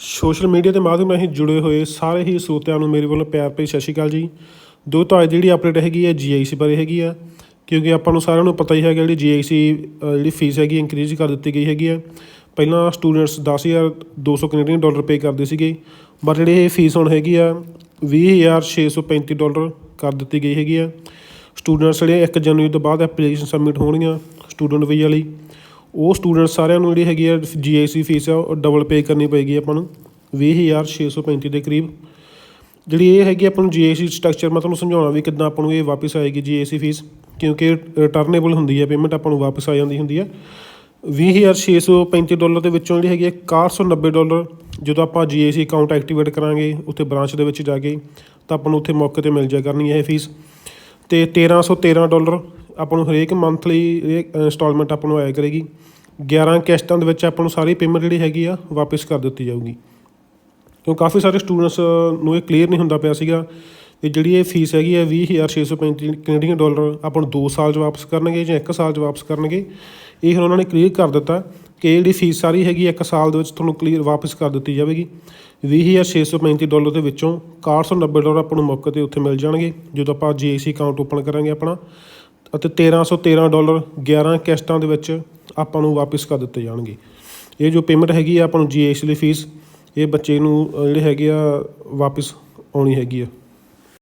Social media ਦੇ ਮਾਧਿਅਮ ਰਾਹੀਂ ਜੁੜੇ ਹੋਏ ਸਾਰੇ ਹੀ ਸਰੋਤਿਆਂ ਨੂੰ ਮੇਰੇ ਵੱਲੋਂ ਪਿਆਰ ਭਰੀ ਸਤਿ ਸ਼੍ਰੀ ਅਕਾਲ ਜੀ। ਦੋ ਤਾਂ ਅੱਜ ਜਿਹੜੀ ਅਪਡੇਟ ਹੈਗੀ ਹੈ ਜੀਆਈਸੀ ਬਾਰੇ ਹੈਗੀ ਆ, ਕਿਉਂਕਿ ਆਪਾਂ ਨੂੰ ਸਾਰਿਆਂ ਨੂੰ ਪਤਾ ਹੀ ਹੈਗਾ ਜਿਹੜੀ ਜੀਆਈਸੀ ਜਿਹੜੀ ਫੀਸ ਹੈਗੀ ਇਨਕਰੀਜ਼ ਕਰ ਦਿੱਤੀ ਗਈ ਹੈਗੀ ਆ। ਪਹਿਲਾਂ ਸਟੂਡੈਂਟਸ 10200 ਕੈਨੇਡੀਅਨ ਡਾਲਰ ਪੇ ਕਰਦੇ ਸੀਗੇ ਬਟ ਜਿਹੜੀ ਇਹ ਫੀਸ ਹੁਣ ਹੈਗੀ ਆ 20635 ਡਾਲਰ ਕਰ ਦਿੱਤੀ ਗਈ ਹੈਗੀ ਆ। ਸਟੂਡੈਂਟਸ ਜਿਹੜੇ 1 ਜਨਵਰੀ ਤੋਂ ਬਾਅਦ ਐਪਲੀਕੇਸ਼ਨ ਸਬਮਿਟ ਹੋਣਗੀਆਂ ਸਟੂਡੈਂਟ ਵੀਜ਼ਾ ਲਈ। ਉਹ ਸਟੂਡੈਂਟ ਸਾਰਿਆਂ ਨੂੰ ਜਿਹੜੀ ਹੈਗੀ ਆ ਜੀਆਈਸੀ ਫੀਸ ਆ, ਉਹ ਡਬਲ ਪੇ ਕਰਨੀ ਪਏਗੀ ਆਪਾਂ ਨੂੰ 20635 ਦੇ ਕਰੀਬ। ਜਿਹੜੀ ਇਹ ਹੈਗੀ ਆਪਾਂ ਨੂੰ ਜੀਏਸੀ ਸਟਰਕਚਰ ਮੈਂ ਤੁਹਾਨੂੰ ਸਮਝਾਉਣਾ ਵੀ ਕਿੱਦਾਂ ਆਪਾਂ ਨੂੰ ਇਹ ਵਾਪਸ ਆਏਗੀ ਜੀਏਸੀ ਫੀਸ ਕਿਉਂਕਿ ਰਿਟਰਨੇਬਲ ਹੁੰਦੀ ਹੈ ਪੇਮੈਂਟ ਆਪਾਂ ਨੂੰ ਵਾਪਸ ਆ ਜਾਂਦੀ ਹੁੰਦੀ ਹੈ 20635 ਡਾਲਰ ਦੇ ਵਿੱਚੋਂ ਜਿਹੜੀ ਹੈਗੀ ਹੈ 6190 ਡਾਲਰ ਜਦੋਂ ਆਪਾਂ ਜੀਏਸੀ ਅਕਾਊਂਟ ਐਕਟੀਵੇਟ ਕਰਾਂਗੇ, ਉੱਥੇ ਬ੍ਰਾਂਚ ਦੇ ਵਿੱਚ ਜਾ ਕੇ, ਤਾਂ ਆਪਾਂ ਨੂੰ ਉੱਥੇ ਮੌਕੇ ਤੇ ਮਿਲ ਜਾ ਕਰਨੀ ਹੈ ਇਹ ਫੀਸ ਤੇ 1313 ਡਾਲਰ ਆਪਾਂ ਨੂੰ ਹਰੇਕ ਮੰਥਲੀ ਇੰਸਟਾਲਮੈਂਟ ਆਪਾਂ ਨੂੰ ਆਇਆ ਕਰੇਗੀ। 11 ਕਿਸ਼ਤਾਂ ਦੇ ਵਿੱਚ ਆਪਾਂ ਨੂੰ ਸਾਰੀ ਪੇਮੈਂਟ ਜਿਹੜੀ ਹੈਗੀ ਆ, ਵਾਪਸ ਕਰ ਦਿੱਤੀ ਜਾਊਗੀ। ਕਿਉਂ ਕਾਫੀ ਸਾਰੇ ਸਟੂਡੈਂਟਸ ਨੂੰ ਇਹ ਕਲੀਅਰ ਨਹੀਂ ਹੁੰਦਾ ਪਿਆ ਸੀਗਾ ਕਿ ਜਿਹੜੀ ਇਹ ਫੀਸ ਹੈਗੀ ਹੈ 20635 ਕੈਨੇਡੀਅਨ ਡਾਲਰ ਆਪਾਂ ਨੂੰ 2 ਸਾਲ 'ਚ ਵਾਪਸ ਕਰਨਗੇ ਜਾਂ 1 ਸਾਲ 'ਚ ਵਾਪਸ ਕਰਨਗੇ। ਇਹ ਹੁਣ ਉਹਨਾਂ ਨੇ ਕਲੀਅਰ ਕਰ ਦਿੱਤਾ ਕਿ ਜਿਹੜੀ ਫੀਸ ਸਾਰੀ ਹੈਗੀ 1 ਸਾਲ ਦੇ ਵਿੱਚ ਤੁਹਾਨੂੰ ਕਲੀਅਰ ਵਾਪਸ ਕਰ ਦਿੱਤੀ ਜਾਵੇਗੀ। 20635 ਡਾਲਰ ਦੇ ਵਿੱਚੋਂ 490 ਡਾਲਰ ਆਪਾਂ ਨੂੰ ਮੌਕੇ ਤੇ ਉੱਥੇ ਮਿਲ ਜਾਣਗੇ। ਜਦੋਂ ਆਪਾਂ ਜੀਏਸੀ ਅਕਾਊਂਟ ਓਪਨ ਕਰਾਂਗੇ ਆਪਣਾ ਅਤੇ 1313 ਡਾਲਰ 11 ਕਿਸ਼ਤਾਂ ਦੇ ਵਿੱਚ ਆਪਾਂ ਨੂੰ ਵਾਪਸ ਕਰ ਦਿੱਤੇ ਜਾਣਗੇ। ਇਹ ਜੋ ਪੇਮੈਂਟ ਹੈਗੀ ਆ, ਆਪਾਂ ਨੂੰ ਜੀਏਸੀ ਦੀ ਫੀਸ ਇਹ ਬੱਚੇ ਨੂੰ ਜਿਹੜੇ ਹੈਗੇ ਆ, ਵਾਪਸ ਆਉਣੀ ਹੈਗੀ ਆ।